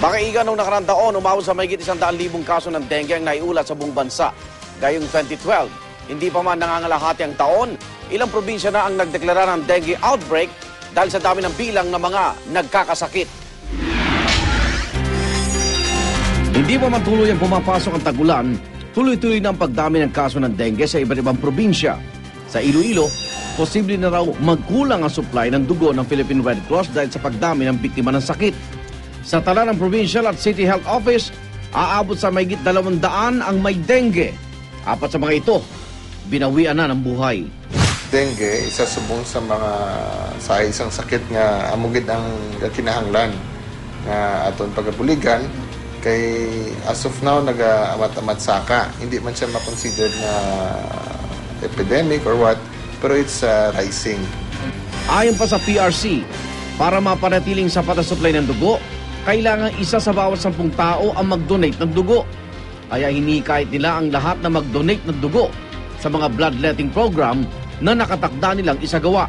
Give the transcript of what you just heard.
Makaiga noong nakarang taon, umabot sa daan libong kaso ng dengue ang naiulat sa buong bansa. Gayong 2012, hindi pa man nangangalahati ang taon, ilang probinsya na ang nagdeklara ng dengue outbreak dahil sa dami ng bilang ng mga nagkakasakit. Hindi pa man tuloy ang pumapasok ang tagulan, tuloy-tuloy na ang pagdami ng kaso ng dengue sa iba't ibang probinsya. Sa Iloilo, posible na raw magkulang ang supply ng dugo ng Philippine Red Cross dahil sa pagdami ng biktima ng sakit. Sa tala ng Provincial at City Health Office, aabot sa mahigit dalawang daan ang may dengue. Apat sa mga ito, binawian na ng buhay. dengue isa subong sa mga sa isang sakit nga amugid ang kinahanglan nga aton pagabuligan kay as of now naga-amat-amat saka hindi man siya makonsidered na epidemic or what pero it's uh, rising Ayon pa sa PRC, para mapanatiling sapat na supply ng dugo, kailangan isa sa bawat sampung tao ang mag-donate ng dugo. Kaya hinikayat nila ang lahat na mag-donate ng dugo sa mga bloodletting program na nakatakda nilang isagawa.